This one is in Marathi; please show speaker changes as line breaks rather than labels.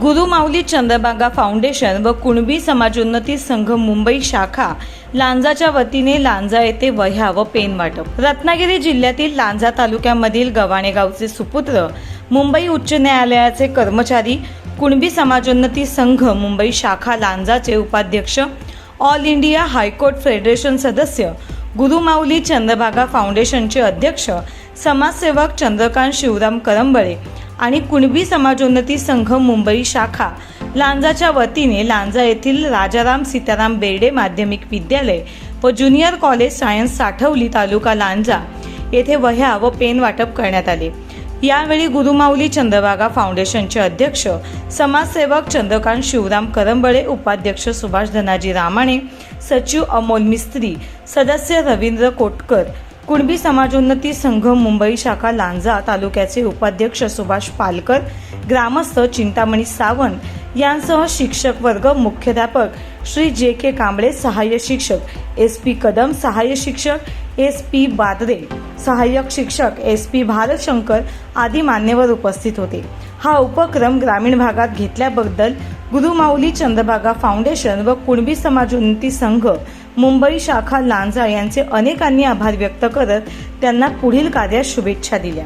गुरुमाऊली चंद्रबागा फाउंडेशन व कुणबी समाजोन्नती संघ मुंबई शाखा लांजाच्या वतीने लांजा येथे वह्या व पेन वाटप. रत्नागिरी जिल्ह्यातील लांजा तालुक्यामधील गव्हाणे गावचे सुपुत्र मुंबई उच्च न्यायालयाचे कर्मचारी कुणबी समाजोन्नती संघ मुंबई शाखा लांजाचे उपाध्यक्ष ऑल इंडिया हायकोर्ट फेडरेशन सदस्य गुरुमाऊली चंद्रभागा फाउंडेशनचे अध्यक्ष समाजसेवक चंद्रकांत शिवराम करंबळे आणि कुणबी समाजोन्नती संघ मुंबई शाखा. लांजाच्या वतीने लांजा येथील राजाराम सीताराम बेर्डे माध्यमिक विद्यालय व ज्युनियर कॉलेज सायन्स साठवली तालुका लांजा येथे वह्या व पेन वाटप करण्यात आले. यावेळी गुरुमाऊली चंद्रभागा फाउंडेशनचे अध्यक्ष समाजसेवक चंद्रकांत शिवराम करंबळे उपाध्यक्ष सुभाष धनाजी रामाणे सचिव अमोल मिस्त्री सदस्य रवींद्र कोटकर कुणबी समाजोन्नती संघ मुंबई शाखा लांजा तालुक्याचे उपाध्यक्ष सुभाष पालकर ग्रामस्थ चिंतामणी सावंत यांसह शिक्षक वर्ग मुख्याध्यापक श्री जे के कांबळे सहाय्य शिक्षक एस पी कदम सहाय्य शिक्षक एस पी बादरे सहाय्यक शिक्षक एस पी भारतशंकर आदी मान्यवर उपस्थित होते. हा उपक्रम ग्रामीण भागात घेतल्याबद्दल गुरुमाऊली चंद्रभागा फाउंडेशन व कुणबी समाजोन्नती संघ मुंबई शाखा लांजा यांचे अनेकांनी आभार व्यक्त करत त्यांना पुढील कार्यात शुभेच्छा दिल्या.